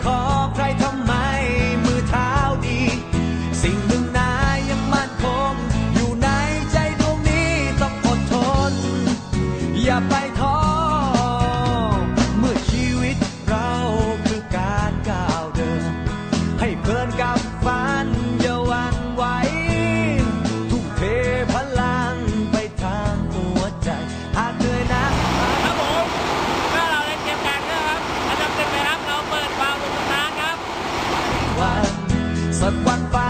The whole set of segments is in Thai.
call. Mật.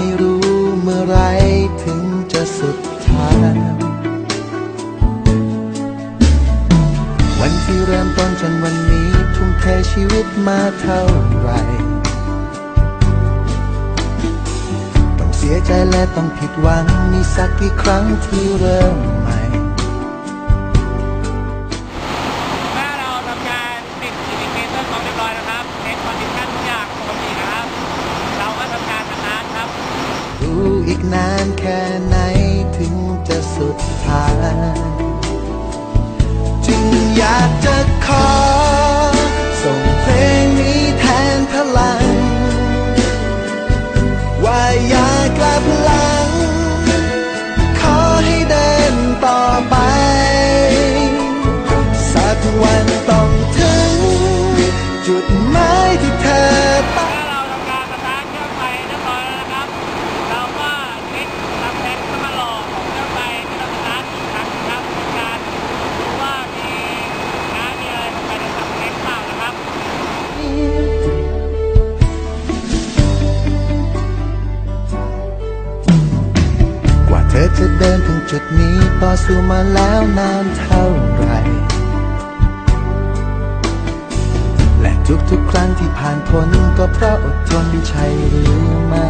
่ จนวันนี้ทุ่มเทชีวิตมาเท่าไรต้องเสียใจและต้องผิดหวัง มีสักกี่ครั้งที่เริ่มใหม่ เมื่เราทำงานติดอินดิเคเตอร์ของเรียบร้อยนะครับเช็คคอนดิชันทุกอย่างปกตินะครับ เราก็ทำงานทางนั้นครับ รู้อีกนานแค่ไหนถึงจะสุดทาง จุดนี้ต่อสู้มาแล้วนานเท่าไร และทุกๆครั้งที่ผ่านพ้นก็เพราะอดทนใช่หรือไม่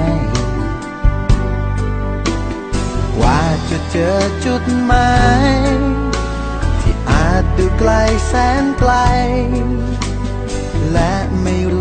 กว่าจะเจอจุดหมายที่อาจดูไกลแสนไกล และไม่รู้